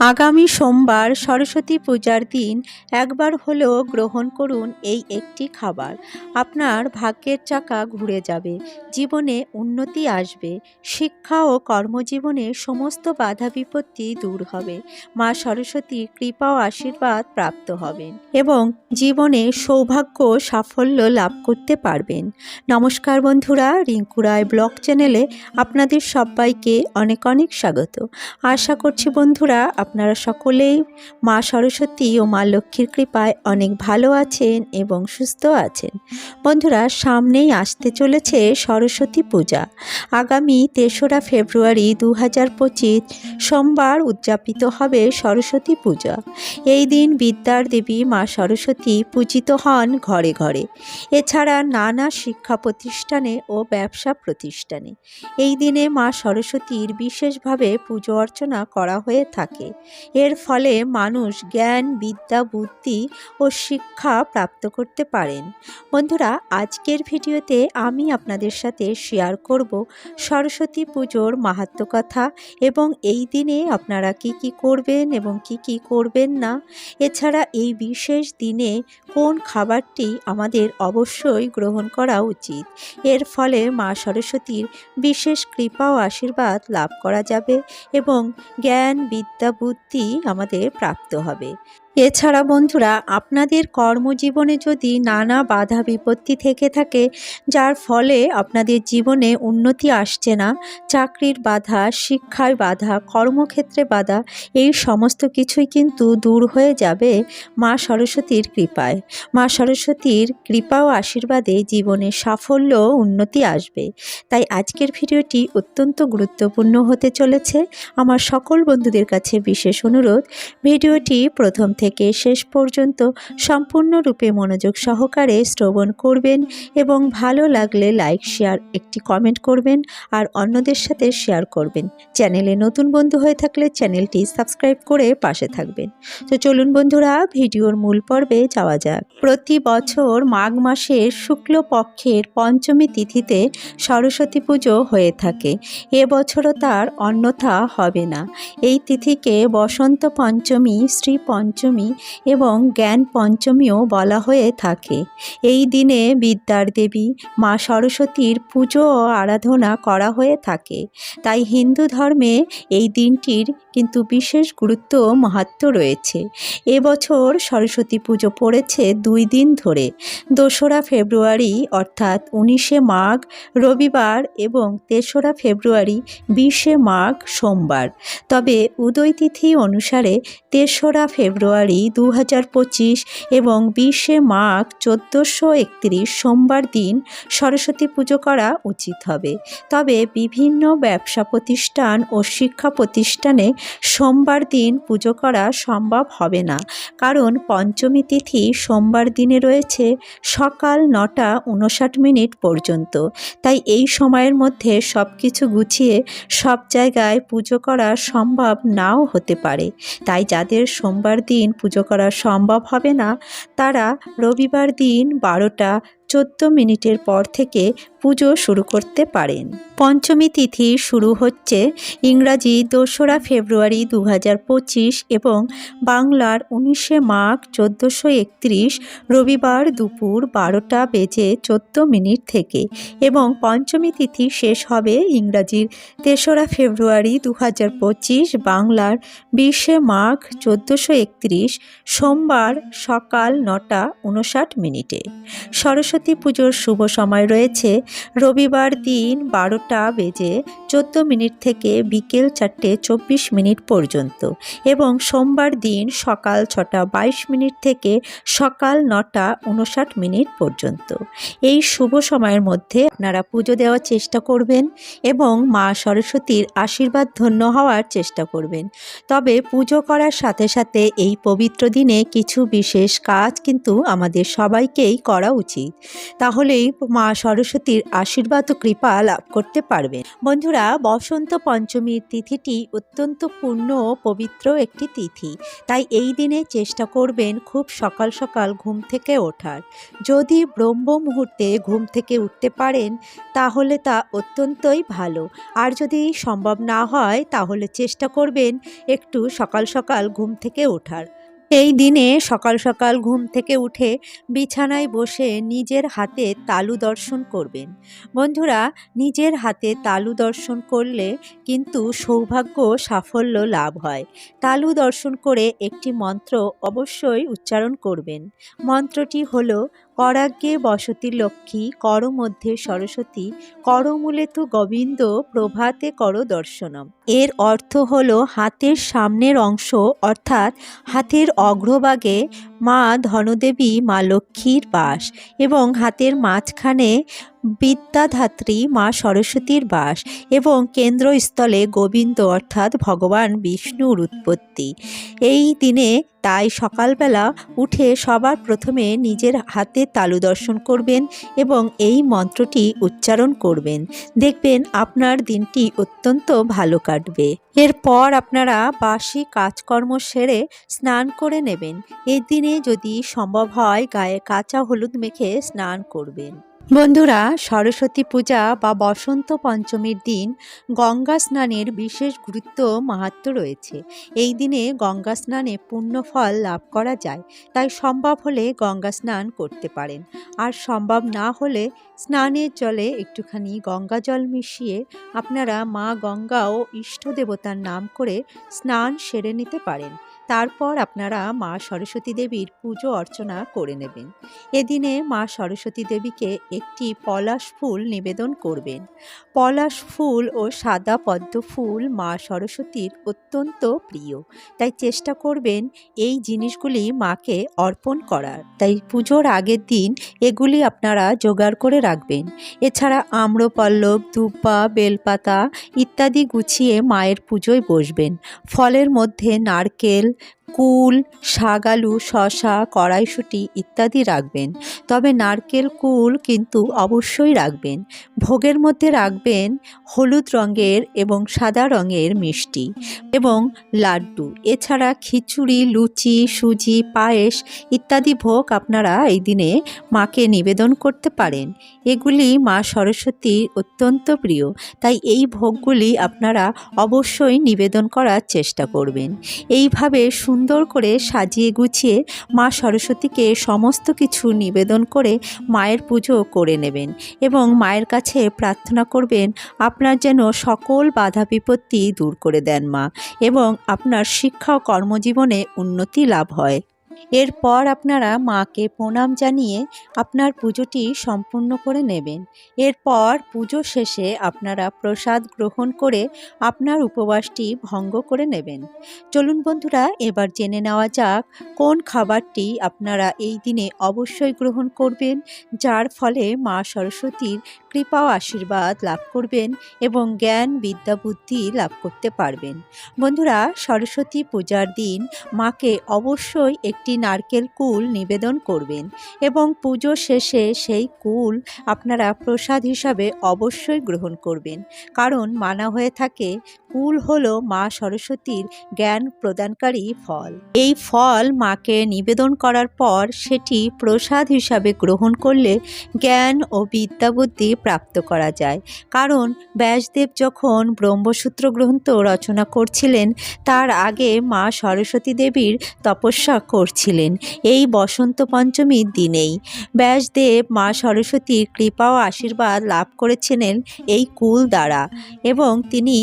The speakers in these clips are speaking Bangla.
আগামী সোমবার সরস্বতী পূজার দিন, একবার হলেও গ্রহণ করুন এই একটি খাবার। আপনার ভাগ্যের চাকা ঘুরে যাবে, জীবনে উন্নতি আসবে, শিক্ষা ও কর্মজীবনে সমস্ত বাধা বিপত্তি দূর হবে। মা সরস্বতীর কৃপা ও আশীর্বাদ প্রাপ্ত হবেন এবং জীবনে সৌভাগ্য সাফল্য লাভ করতে পারবেন। নমস্কার বন্ধুরা, রিঙ্কু রায় চ্যানেলে আপনাদের সবাইকে অনেক অনেক স্বাগত। আশা করছি বন্ধুরা আপনারা সকলেই মা সরস্বতী ও মা লক্ষ্মীর কৃপায় অনেক ভালো আছেন এবং সুস্থ আছেন। বন্ধুরা, সামনেই আসতে চলেছে সরস্বতী পূজা। আগামী তেসরা ফেব্রুয়ারি দু হাজার পঁচিশ সোমবার উদযাপিত হবে সরস্বতী পূজা। এই দিন বিদ্যার দেবী মা সরস্বতী পূজিত হন ঘরে ঘরে। এছাড়া নানা শিক্ষা প্রতিষ্ঠানে ও ব্যবসা প্রতিষ্ঠানে। এই দিনে মা সরস্বতীর বিশেষভাবে পুজো অর্চনা করা হয়ে থাকে। এর ফলে মানুষ জ্ঞান, বিদ্যা, বুদ্ধি ও শিক্ষা প্রাপ্ত করতে পারেন। বন্ধুরা, আজকের ভিডিওতে আমি আপনাদের সাথে শেয়ার করব সরস্বতী পুজোর মাহাত্ম কথা এবং এই দিনে আপনারা কি কি করবেন এবং কি কি করবেন না। এছাড়া এই বিশেষ দিনে কোন খাবারটি আমাদের অবশ্যই গ্রহণ করা উচিত। এর ফলে মা সরস্বতীর বিশেষ কৃপা ও আশীর্বাদ লাভ করা যাবে এবং জ্ঞান, বিদ্যা বুদ্ধি আমাদের প্রাপ্ত হবে। এছাড়া বন্ধুরা, আপনাদের কর্মজীবনে যদি নানা বাধা বিপত্তি থেকে থাকে, যার ফলে আপনাদের জীবনে উন্নতি আসছে না, চাকরির বাধা শিক্ষায় বাধা, কর্মক্ষেত্রে বাধা, এই সমস্ত কিছুই কিন্তু দূর হয়ে যাবে মা সরস্বতীর কৃপায়। মা সরস্বতীর কৃপা ও আশীর্বাদে জীবনে সাফল্য উন্নতি আসবে। তাই আজকের ভিডিওটি অত্যন্ত গুরুত্বপূর্ণ হতে চলেছে। আমার সকল বন্ধুদের কাছে বিশেষ অনুরোধ, ভিডিওটি প্রথম থেকে শেষ পর্যন্ত সম্পূর্ণরূপে মনোযোগ সহকারে শ্রবণ করবেন এবং ভালো লাগলে লাইক, শেয়ার, একটি কমেন্ট করবেন আর অন্যদের সাথে শেয়ার করবেন। চ্যানেলে নতুন বন্ধু হয়ে থাকলে চ্যানেলটি সাবস্ক্রাইব করে পাশে থাকবেন। তো চলুন বন্ধুরা, ভিডিওর মূল পর্বে যাওয়া যাক। প্রতি বছর মাঘ মাসের শুক্লপক্ষের পঞ্চমী তিথিতে সরস্বতী পুজো হয়ে থাকে। এবছরও তার অন্যথা হবে না। এই তিথিকে বসন্ত পঞ্চমী, শ্রী পঞ্চমী এবং জ্ঞান পঞ্চমীও বলা হয়ে থাকে। এই দিনে বিদ্যার দেবী মা সরস্বতীর পুজো ও আরাধনা করা হয়ে থাকে। তাই হিন্দু ধর্মে এই দিনটির কিন্তু বিশেষ গুরুত্ব মাহাত্ম রয়েছে। এবছর সরস্বতী পুজো পড়েছে দুই দিন ধরে। দোসরা ফেব্রুয়ারি, অর্থাৎ উনিশে মাঘ রবিবার এবং তেসরা ফেব্রুয়ারি, বিশে মাঘ সোমবার। তবে উদয় তিথি অনুসারে তেসরা ফেব্রুয়ারি দু হাজার পঁচিশ এবং বিশে মাঘ চোদ্দোশো একত্রিশ সোমবার দিন সরস্বতী পুজো করা উচিত হবে। তবে বিভিন্ন ব্যবসা প্রতিষ্ঠান ও শিক্ষা প্রতিষ্ঠানে সোমবার দিন পুজো করা সম্ভব হবে না। কারণ পঞ্চমী তিথি সোমবার দিনে রয়েছে সকাল নটা উনষাট মিনিট পর্যন্ত। তাই এই সময়ের মধ্যে সব কিছু গুছিয়ে সব জায়গায় পুজো করা সম্ভব নাও হতে পারে। তাই যাদের সোমবার দিন পুজো করা সম্ভব হবে না। তারা রবিবার দিন বারোটা চোদ্দ মিনিটের পর থেকে পুজো শুরু করতে পারেন। পঞ্চমী তিথি শুরু হচ্ছে ইংরাজি দোসরা ফেব্রুয়ারি দু পঁচিশ এবং বাংলার উনিশে মাঘ চোদ্দোশো একত্রিশ রবিবার দুপুর বারোটা বেজে চোদ্দ মিনিট থেকে এবং পঞ্চমী তিথি শেষ হবে ইংরাজির তেসরা ফেব্রুয়ারি দু পঁচিশ বাংলার বিশে মাঘ চোদ্দোশো একত্রিশ সোমবার সকাল নটা উনষাট মিনিটে। সরস্বতী পুজোর শুভ সময় রয়েছে। রবিবার দিন বারোটা বেজে চোদ্দ মিনিট থেকে বিকেল চারটে চব্বিশ মিনিট পর্যন্ত এবং সোমবার দিন সকাল ছটা বাইশ মিনিট থেকে সকাল নটা উনষাট মিনিট পর্যন্ত। এই শুভ সময়ের মধ্যে আপনারা পুজো দেওয়ার চেষ্টা করবেন এবং মা সরস্বতীর আশীর্বাদ ধন্য হওয়ার চেষ্টা করবেন। তবে পুজো করার সাথে সাথে এই পবিত্র দিনে কিছু বিশেষ কাজ কিন্তু আমাদের সবাইকেই করা উচিত। তাহলেই মা সরস্বতীর আশীর্বাদ ও কৃপা লাভ করতে পারবেন। বন্ধুরা, বসন্ত পঞ্চমীর তিথিটি অত্যন্ত পূর্ণ ও পবিত্র একটি তিথি। তাই এই দিনে চেষ্টা করবেন খুব সকাল সকাল ঘুম থেকে ওঠার। যদি ব্রহ্ম মুহূর্তে ঘুম থেকে উঠতে পারেন, তাহলে তা অত্যন্তই ভালো। আর যদি সম্ভব না হয়, তাহলে চেষ্টা করবেন একটু সকাল সকাল ঘুম থেকে ওঠার। এই দিনে সকাল সকাল ঘুম থেকে উঠে বিছানায় বসে নিজের হাতে তালু দর্শন করবেন। বন্ধুরা, নিজের হাতে তালু দর্শন করলে কিন্তু সৌভাগ্য সাফল্য লাভ হয়। তালু দর্শন করে একটি মন্ত্র অবশ্যই উচ্চারণ করবেন। মন্ত্রটি হলো করাগ্যে বসতি লক্ষ্মী কর মধ্যে সরস্বতী করমূলে তু গোবিন্দ, প্রভাতে কর দর্শনম এর অর্থ হল হাতের সামনের অংশ, অর্থাৎ হাতের অগ্রভাগে মা ধনদেবী, মা লক্ষ্মীর বাস এবং হাতের মাঝখানে বিদ্যাধাত্রী, মা সরস্বতীর বাস এবং কেন্দ্রস্থলে গোবিন্দ অর্থাৎ ভগবান বিষ্ণুর উৎপত্তি। এই দিনে তাই সকালবেলা উঠে সবার প্রথমে নিজের হাতে তালু দর্শন করবেন এবং এই মন্ত্রটি উচ্চারণ করবেন। দেখবেন আপনার দিনটি অত্যন্ত ভালো কাটবে। এরপর আপনারা বাসি কাজকর্ম সেরে স্নান করে নেবেন। এই দিনে যদি সম্ভব হয় গায়ে কাঁচা হলুদ মেখে স্নান করবেন। বন্ধুরা, সরস্বতী পূজা বা বসন্ত পঞ্চমীর দিন গঙ্গা স্নানের বিশেষ গুরুত্ব, মাহাত্ম রয়েছে। এই দিনে গঙ্গা স্নানে পূর্ণ ফল লাভ করা যায়, তাই সম্ভব হলে গঙ্গা স্নান করতে পারেন। আর সম্ভব না হলে স্নানের জলে একটুখানি গঙ্গা জল মিশিয়ে আপনারা মা গঙ্গা ও ইষ্ট দেবতার নাম করে স্নান সেরে নিতে পারেন। তারপর আপনারা মা সরস্বতী দেবীর পুজো অর্চনা করে নেবেন। এদিনে মা সরস্বতী দেবীকে একটি পলাশ ফুল নিবেদন করবেন। পলাশ ফুল ও সাদা পদ্ম ফুল মা সরস্বতীর অত্যন্ত প্রিয়। তাই চেষ্টা করবেন এই জিনিসগুলি মাকে অর্পণ করার। তাই পুজোর আগের দিন এগুলি আপনারা জোগাড় করে রাখবেন। এছাড়া আম্রপল্লব দুব্বা বেলপাতা ইত্যাদি গুছিয়ে মায়ের পুজোয় বসবেন। ফলের মধ্যে নারকেল কুল, শাগালু, শশা, কড়াইশুঁটি ইত্যাদি রাখবেন। তবে নারকেল কুল কিন্তু অবশ্যই রাখবেন। ভোগের মধ্যে রাখবেন হলুদ রঙের এবং সাদা রঙের মিষ্টি এবং লাড্ডু। এছাড়া খিচুড়ি, লুচি, সুজি, পায়েস ইত্যাদি ভোগ আপনারা এই দিনে মাকে নিবেদন করতে পারেন। এগুলি মা সরস্বতীর অত্যন্ত প্রিয়, তাই এই ভোগগুলি আপনারা অবশ্যই নিবেদন করার চেষ্টা করবেন। এইভাবে করে সাজিয়ে গুছিয়ে মা সরস্বতীকে সমস্ত কিছু নিবেদন করে মায়ের পুজো করে নেবেন এবং মায়ের কাছে প্রার্থনা করবেন, আপনার যেন সকল বাধা বিপত্তি দূর করে দেন মা এবং আপনার শিক্ষা কর্মজীবনে উন্নতি লাভ হয়। এরপর আপনারা মাকে প্রণাম জানিয়ে আপনার পুজোটি সম্পূর্ণ করে নেবেন। এরপর পুজো শেষে আপনারা প্রসাদ গ্রহণ করে আপনার উপবাসটি ভঙ্গ করে নেবেন। চলুন বন্ধুরা, এবার জেনে নেওয়া যাক কোন খাবারটি আপনারা এই দিনে অবশ্যই গ্রহণ করবেন, যার ফলে মা সরস্বতীর কৃপা ও আশীর্বাদ লাভ করবেন এবং জ্ঞান, বিদ্যা, বুদ্ধি লাভ করতে পারবেন। বন্ধুরা, সরস্বতী পূজার দিন মাকে অবশ্যই একটি নারকেল কুল নিবেদন করবেন এবং পুজো শেষে সেই কুল আপনারা প্রসাদ হিসাবে অবশ্যই গ্রহণ করবেন। কারণ মানা হয়ে থাকে কুল হলো মা সরস্বতীর জ্ঞান প্রদানকারী ফল। এই ফল মাকে নিবেদন করার পর সেটি প্রসাদ হিসাবে গ্রহণ করলে জ্ঞান ও বিদ্যাবুদ্ধি প্রাপ্ত করা যায়। কারণ ব্যাসদেব যখন ব্রহ্মসূত্র গ্রন্থ রচনা করছিলেন, তার আগে মা সরস্বতী দেবীর তপস্যা করছিলেন। এই বসন্ত পঞ্চমীর দিনেই ব্যাসদেব মা সরস্বতীর কৃপা ও আশীর্বাদ লাভ করেছিলেন এই কুল দ্বারা এবং তিনি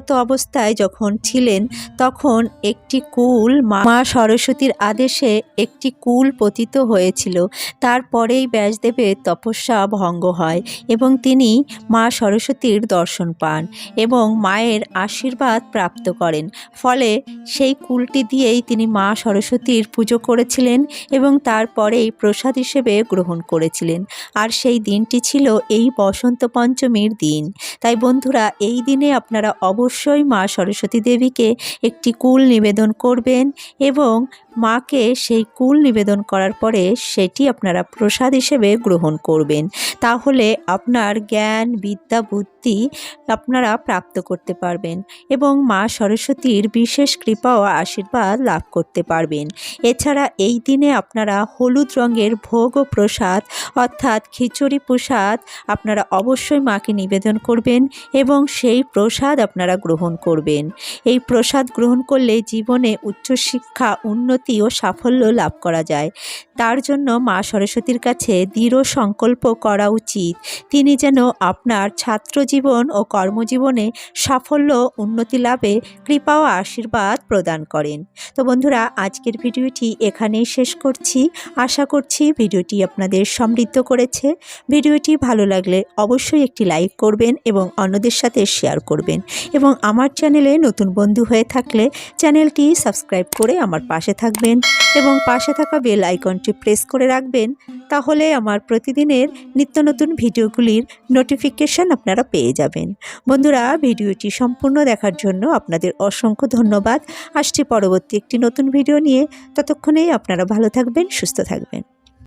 তপস্যরত অবস্থায় যখন ছিলেন, তখন একটি কুল মা সরস্বতীর আদেশে একটি কুল পতিত হয়েছিল। তারপরেই ব্যাসদেবের তপস্যা ভঙ্গ হয় এবং তিনি মা সরস্বতীর দর্শন পান এবং মায়ের আশীর্বাদ প্রাপ্ত করেন। ফলে সেই কুলটি দিয়েই তিনি মা সরস্বতীর পুজো করেছিলেন এবং তারপরেই প্রসাদ হিসেবে গ্রহণ করেছিলেন। আর সেই দিনটি ছিল এই বসন্ত পঞ্চমীর দিন। তাই বন্ধুরা, এই দিনে আপনারা অবশ্যই অবশ্যই মা সরস্বতী দেবীকে একটি কুল নিবেদন করবেন এবং মাকে সেই কুল নিবেদন করার পরে সেটি আপনারা প্রসাদ হিসেবে গ্রহণ করবেন। তাহলে আপনার জ্ঞান, বিদ্যা, বুদ্ধি আপনারা প্রাপ্ত করতে পারবেন এবং মা সরস্বতীর বিশেষ কৃপা ও আশীর্বাদ লাভ করতে পারবেন। এছাড়া এই দিনে আপনারা হলুদ রঙের ভোগ ও প্রসাদ অর্থাৎ খিচুড়ি প্রসাদ আপনারা অবশ্যই মাকে নিবেদন করবেন এবং সেই প্রসাদ আপনারা গ্রহণ করবেন। এই প্রসাদ গ্রহণ করলে জীবনে উচ্চশিক্ষা উন্নতি ও সাফল্য লাভ করা যায়। তার জন্য মা সরস্বতীর কাছে দৃঢ় সংকল্প করা উচিত। তিনি যেন আপনার ছাত্র জীবন ও কর্মজীবনে সাফল্য, উন্নতি লাভে কৃপা ও আশীর্বাদ প্রদান করেন। তো বন্ধুরা, আজকের ভিডিওটি এখানেই শেষ করছি। আশা করছি ভিডিওটি আপনাদের সমৃদ্ধ করেছে। ভিডিওটি ভালো লাগলে অবশ্যই একটি লাইক করবেন এবং অন্যদের সাথে শেয়ার করবেন। এবং আমার চ্যানেলে নতুন বন্ধু হয়ে থাকলে চ্যানেলটি সাবস্ক্রাইব করে আমার পাশে থাকবেন এবং পাশে থাকা বেল আইকনটি প্রেস করে রাখবেন, তাহলে আমার প্রতিদিনের নিত্য নতুন ভিডিওগুলির নোটিফিকেশান আপনারা পেয়ে যাবেন। বন্ধুরা, ভিডিওটি সম্পূর্ণ দেখার জন্য আপনাদের অসংখ্য ধন্যবাদ। আসছি পরবর্তী একটি নতুন ভিডিও নিয়ে। ততক্ষণেই আপনারা ভালো থাকবেন, সুস্থ থাকবেন।